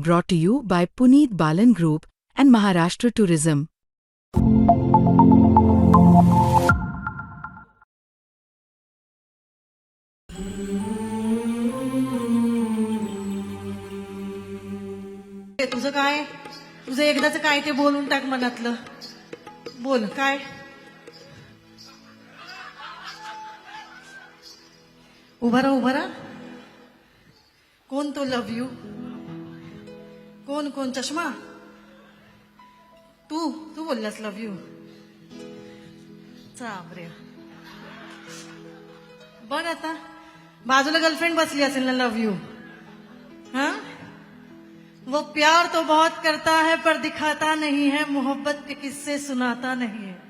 brought to you by Puneet Balan Group and Maharashtra Tourism. तुझं काय तुझं एकदाच काय ते बोलून टाक मनातलं बोल काय उभा राहा उभा राहा कोण तो लव यू कोण कोण चष्मा तू तू बोललास लव यू चाबरे आता. बाजूला गर्लफ्रेंड बसली असेल ना लव यू हाँ? वो प्यार तो बहुत करता है, पर दिखाता नहीं है, मोहब्बत के किस्से सुनाता नहीं है।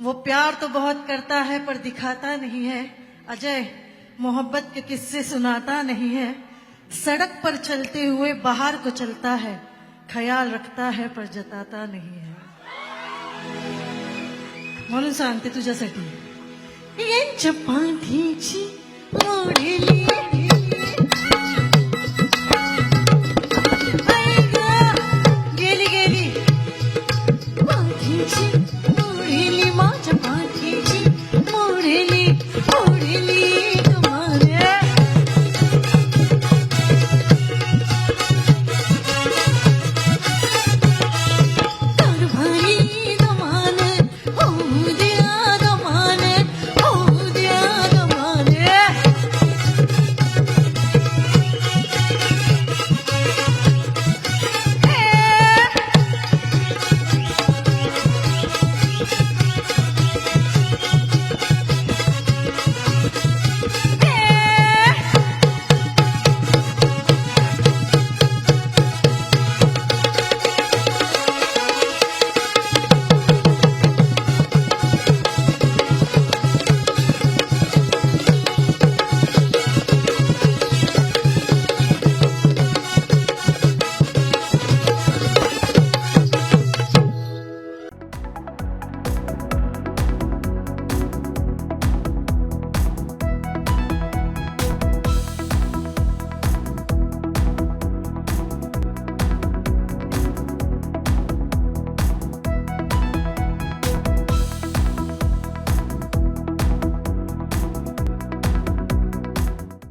वो प्यार तो बहुत करता है, पर दिखाता नहीं है। अजय, मोहब्बत के किस्से सुनाता नहीं है। सड़क पर चलते हुए बाहर को चलता है, ख्याल रखता है पर जताता नहीं है। म्हणून सांगते तुझ्यासाठी यांच्या पाठीची ओढली